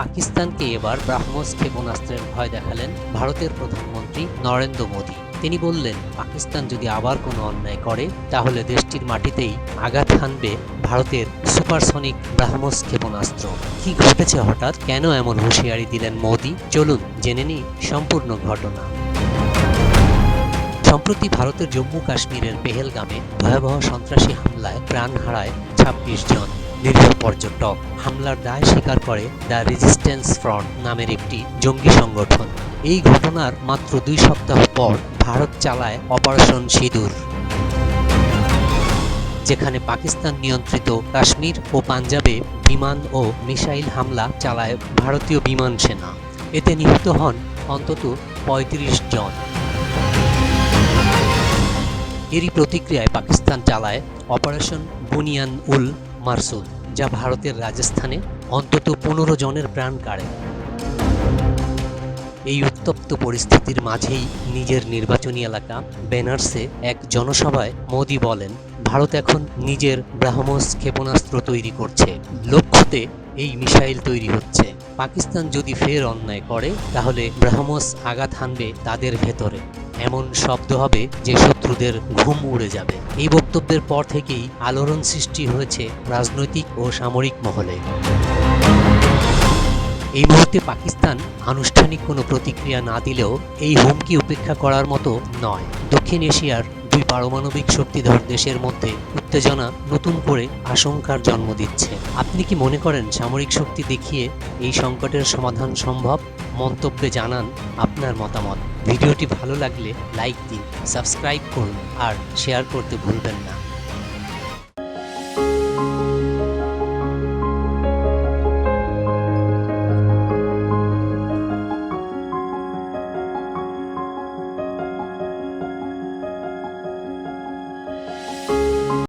পাকিস্তানকে এবার ব্রাহ্মস ক্ষেপণাস্ত্রের ভয় দেখালেন ভারতের প্রধানমন্ত্রী নরেন্দ্র মোদী। তিনি বললেন, পাকিস্তান যদি আবার কোনো অন্যায় করে, তাহলে দেশটির মাটিতেই আঘাত হানবে ভারতের সুপারসনিক ব্রাহ্মস ক্ষেপণাস্ত্র। কি ঘটেছে হঠাৎ? কেন এমন হুঁশিয়ারি দিলেন মোদী? চলুন, জেনে নিই সম্পূর্ণ ঘটনা। সম্প্রতি ভারতের জম্মু কাশ্মীরের পেহেলগামে ভয়াবহ সন্ত্রাসী হামলায় প্রাণ হারায় ছাব্বিশ জন নিরীহ পর্যটক। হামলার দায় স্বীকার করে দ্য রেজিস্ট্যান্স ফ্রন্ট নামের একটি জঙ্গি সংগঠন। এই ঘটনার মাত্র দুই সপ্তাহ পর ভারত চালায় অপারেশন সিঁদুর। যেখানে পাকিস্তান নিয়ন্ত্রিত কাশ্মীর ও পাঞ্জাবে বিমান ও মিসাইল হামলা চালায় ভারতীয় বিমান সেনা। এতে নিহত হন অন্তত পঁয়ত্রিশ জন। এরই প্রতিক্রিয়ায় পাকিস্তান চালায় অপারেশন বুনিয়ান উল মারসুল যা ভারতের রাজস্থানে অন্তত পনেরো জনের প্রাণ কাড়ে। এই উত্তপ্ত পরিস্থিতির মাঝেই নিজের নির্বাচনী এলাকা বেনারসে এক জনসভায় মোদি বলেন, ভারত এখন নিজের ব্রাহ্মস ক্ষেপণাস্ত্র তৈরি করছে। লক্ষ্যতে এই মিসাইল তৈরি হচ্ছে। পাকিস্তান যদি ফের অন্যায় করে, তাহলে ব্রাহ্মস আঘাত হানবে তাদের ভেতরে। এমন শব্দ হবে যে শত্রুদের ঘুম উড়ে যাবে। এই বক্তব্যের পর থেকেই আলোড়ন সৃষ্টি হয়েছে রাজনৈতিক ও সামরিক মহলে। এই মুহূর্তে পাকিস্তান আনুষ্ঠানিক কোনো প্রতিক্রিয়া না দিলেও এই হুমকি উপেক্ষা করার মতো নয়। দক্ষিণ এশিয়ার দুই পারমাণবিক শক্তিধর দেশের মধ্যে উত্তেজনা নতুন করে আশঙ্কার জন্ম দিচ্ছে। আপনি কি মনে করেন সামরিক শক্তি দেখিয়ে এই সংকটের সমাধান সম্ভব? মন্তব্যে জানান আপনার মতামত। ভিডিওটি ভালো লাগলে লাইক দিন, সাবস্ক্রাইব করুন আর শেয়ার করতে ভুলবেন না।